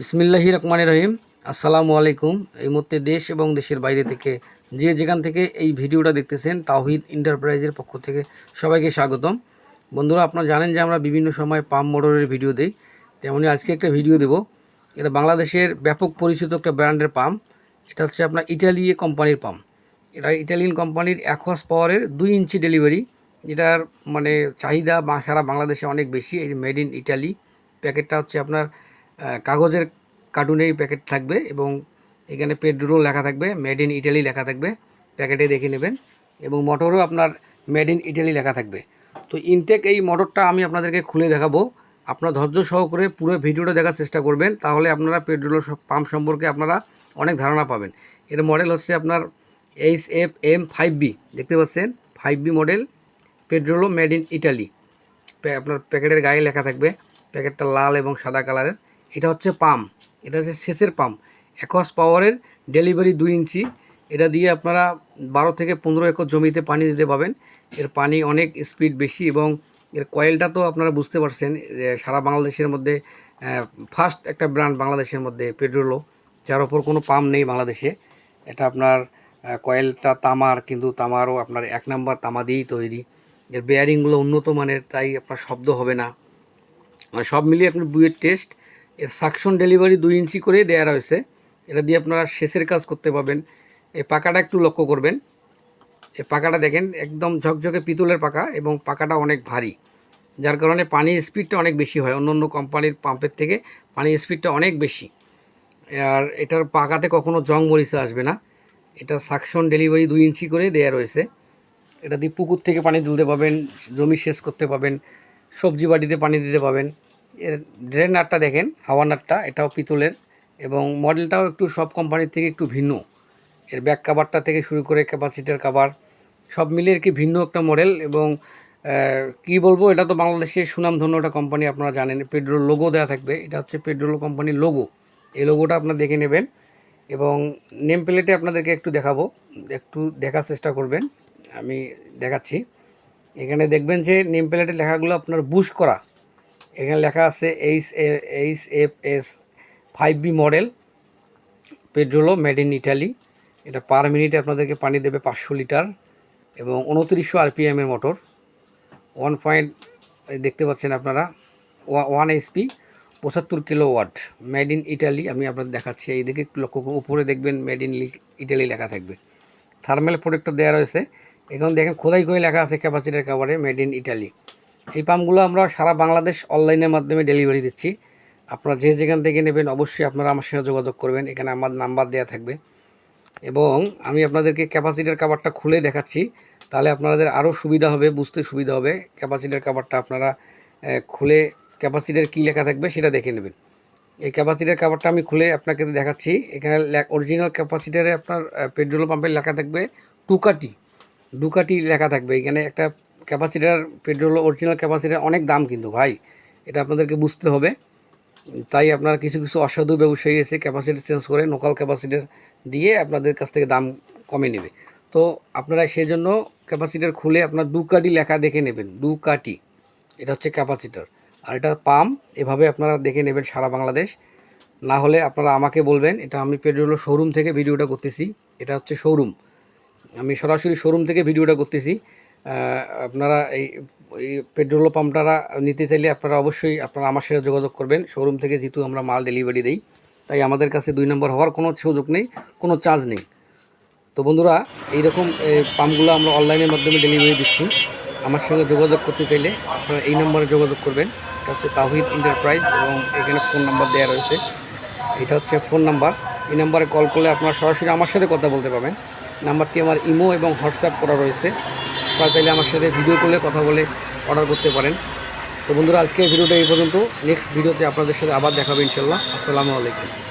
বিসমিল্লাহি রহমান রহিম। আসসালামু আলাইকুম। এই মুহূর্তে দেশ এবং দেশের বাইরে থেকে যে যেখান থেকে এই ভিডিওটা দেখতেছেন, তাওহিদ এন্টারপ্রাইজের পক্ষ থেকে সবাইকে স্বাগতম। বন্ধুরা, আপনারা জানেন যে আমরা বিভিন্ন সময় পাম মোটরের ভিডিও দিই। তেমনি আজকে একটা ভিডিও দেব। এটা বাংলাদেশের ব্যাপক পরিচিত একটা ব্র্যান্ডের পাম্প এটা হচ্ছে আপনার ইটালি কোম্পানির পাম্প এটা ইটালিয়ান কোম্পানির অ্যাকোয়াস পাওয়ারের দুই ইঞ্চি ডেলিভারি। যেটার মানে চাহিদা সারা বাংলাদেশে অনেক বেশি। এই মেড ইন ইটালি। প্যাকেটটা হচ্ছে আপনার কাগজের কার্টুনেই প্যাকেট থাকবে এবং এখানে পেড্রোল লেখা থাকবে, মেড ইন ইটালি লেখা থাকবে, প্যাকেটে দেখে নেবেন। এবং মোটরও আপনার মেড ইন ইটালি লেখা থাকবে। তো ইনটেক এই মোটরটা আমি আপনাদেরকে খুলে দেখাবো। আপনার ধৈর্য সহকারে পুরো ভিডিওটা দেখার চেষ্টা করবেন, তাহলে আপনারা পেট্রোল পাম্প সম্পর্কে আপনারা অনেক ধারণা পাবেন। এর মডেল হচ্ছে আপনার H F M five B, দেখতে পাচ্ছেন? Five B model Pedrollo made in Italy. আপনার প্যাকেটের গায়ে লেখা থাকবে, প্যাকেটটা লাল এবং সাদা কালারের। এটা হচ্ছে পাম্প, এটা হচ্ছে শেষের পাম্প। একস পাওয়ারের ডেলিভারি দুই ইঞ্চি, এটা দিয়ে আপনারা বারো থেকে পনেরো একর জমিতে পানি দিতে পাবেন। এর পানি অনেক স্পিড বেশি এবং এর কয়েলটা তো আপনারা বুঝতে পারছেন সারা বাংলাদেশের মধ্যে ফার্স্ট একটা ব্র্যান্ড বাংলাদেশের মধ্যে পেট্রোলো, যার ওপর কোনো পাম্প নেই বাংলাদেশে। এটা আপনার কয়েলটা তামার, কিন্তু তামারও আপনার এক নাম্বার তামা দিয়েই তৈরি। এর বেয়ারিংগুলো উন্নত মানের, তাই আপনার শব্দ হবে না। সব মিলিয়ে আপনার বুয়ের টেস্ট এর সাকশন ডেলিভারি দুই ইঞ্চি করে দেওয়া রয়েছে। এটা দিয়ে আপনারা শেষের কাজ করতে পারবেন। এই পাকাটা একটু লক্ষ্য করবেন। এই পাকাটা দেখেন, একদম ঝকঝকে পিতলের পাকা এবং পাকাটা অনেক ভারী। যার কারণে পানির স্পিডটা অনেক বেশি হয়। অন্য অন্য কোম্পানির পাম্পের থেকে পানির স্পিডটা অনেক বেশি। আর এটার পাকাতে কখনো জং মরিচা আসবে না। এটা সাকশন ডেলিভারি দুই ইঞ্চি করে দেয়া রয়েছে। এটা দিয়ে পুকুর থেকে পানি তুলতে পাবেন জমি সেচ করতে পাবেন সবজি বাড়িতে পানি দিতে পাবেন এর ড্রেন নাটটা দেখেন, হাওয়া নাটটা, এটাও পিতলের এবং মডেলটাও একটু সব কোম্পানির থেকে একটু ভিন্ন। এর ব্যাক কাভারটা থেকে শুরু করে ক্যাপাসিটার কাভার সব মিলিয়ে আর কি ভিন্ন একটা মডেল এবং কি বলব, এটা তো বাংলাদেশের সুনামধন্য একটা কোম্পানি আপনারা জানেন। পেট্রোল লোগো দেওয়া থাকবে, এটা হচ্ছে পেট্রোল কোম্পানির লোগো এই লোগোটা আপনারা দেখে নেবেন এবং নেম প্লেটে আপনাদেরকে একটু দেখাবো, একটু দেখার চেষ্টা করবেন। আমি দেখাচ্ছি। এখানে দেখবেন যে নেম প্লেটের লেখাগুলো আপনার বুশ করা। এখানে লেখা আছে H H F S five B model Pedrollo made in Italy এটা পার মিনিটে আপনাদেরকে পানি দেবে পাঁচশো লিটার এবং উনত্রিশশো আরপিএমের মোটর ওয়ান পয়েন্ট দেখতে পাচ্ছেন আপনারা ওয়ান এইচপি পঁচাত্তর kilowatt made in Italy আমি আপনাদের দেখাচ্ছি, এই দিকে লক্ষ্য উপরে দেখবেন মেড ইন ইটালি লেখা থাকবে। থার্মাল প্রোডাক্টটা দেওয়া রয়েছে। এখন দেখেন খোদাই করে লেখা আছে ক্যাপাসিটার কাভারে মেড ইন ইটালি এই পাম্পগুলো আমরা সারা বাংলাদেশ অনলাইনের মাধ্যমে ডেলিভারি দিচ্ছি। আপনারা যে যেখান থেকে নেবেন অবশ্যই আপনারা আমার সঙ্গে যোগাযোগ করবেন। এখানে আমার নাম্বার দেওয়া থাকবে। এবং আমি আপনাদেরকে ক্যাপাসিটার কাভারটা খুলে দেখাচ্ছি। তাহলে আপনাদের আরও সুবিধা হবে, বুঝতে সুবিধা হবে। ক্যাপাসিটার কাভারটা আপনারা খুলে ক্যাপাসিটার কী লেখা থাকবে সেটা দেখে নেবেন। এই ক্যাপাসিটার কাভারটা আমি খুলে আপনাকে দেখাচ্ছি। এখানে অরিজিনাল ক্যাপাসিটারে আপনার পেট্রোল পাম্পের লেখা থাকবে টুকাটি। ডুকাটি লেখা থাকবে। এখানে একটা ক্যাপাসিটার, পেট্রোল অরিজিনাল ক্যাপাসিটার অনেক দাম কিন্তু ভাই। এটা আপনাদেরকে বুঝতে হবে। তাই আপনার কিছু কিছু অসাধু ব্যবসায়ী এসে ক্যাপাসিটি চেঞ্জ করে লোকাল ক্যাপাসিটার দিয়ে আপনাদের কাছ থেকে দাম কমে নেবে। তো আপনারা সেই জন্য ক্যাপাসিটার খুলে আপনার দুকাটি লেখা দেখে নেবেন, দুকাটি। এটা হচ্ছে ক্যাপাসিটার। আর এটা পাম্প, এভাবে আপনারা দেখে নেবেন সারা বাংলাদেশ। না হলে আপনারা আমাকে বলবেন, এটা আমি পেট্রোল শোরুম থেকে ভিডিওটা করতেছি। এটা হচ্ছে শোরুম আমি সরাসরি শোরুম থেকে ভিডিওটা করতেছি। আপনারা এই এই পেট্রোল পাম্পটারা নিতে চাইলে আপনারা অবশ্যই আপনারা আমার সাথে যোগাযোগ করবেন। শোরুম থেকে যেহেতু আমরা মাল ডেলিভারি দিই, তাই আমাদের কাছে দুই নম্বর হওয়ার কোনো সুযোগ নেই, কোনো চার্জ নেই। তো বন্ধুরা, এইরকম এই পাম্পগুলো আমরা অনলাইনের মাধ্যমে ডেলিভারি দিচ্ছি। আমার সঙ্গে যোগাযোগ করতে চাইলে আপনারা এই নম্বরে যোগাযোগ করবেন। এটা হচ্ছে তাহিদ এন্টারপ্রাইজ এবং এখানে ফোন নাম্বার দেওয়া রয়েছে। এটা হচ্ছে ফোন নাম্বার এই নাম্বারে কল করলে আপনারা সরাসরি আমার সাথে কথা বলতে পারবেন। নাম্বারটি আমার ইমো এবং হোয়াটসঅ্যাপ করা রয়েছে। আপনারা চাইলে আমার সাথে ভিডিও কলে কথা বলে অর্ডার করতে পারেন। তো বন্ধুরা আজকে ভিডিওটা এই পর্যন্ত। নেক্সট ভিডিওতে আপনাদের সাথে আবার দেখাবে ইনশাল্লাহ। আসসালামু আলাইকুম।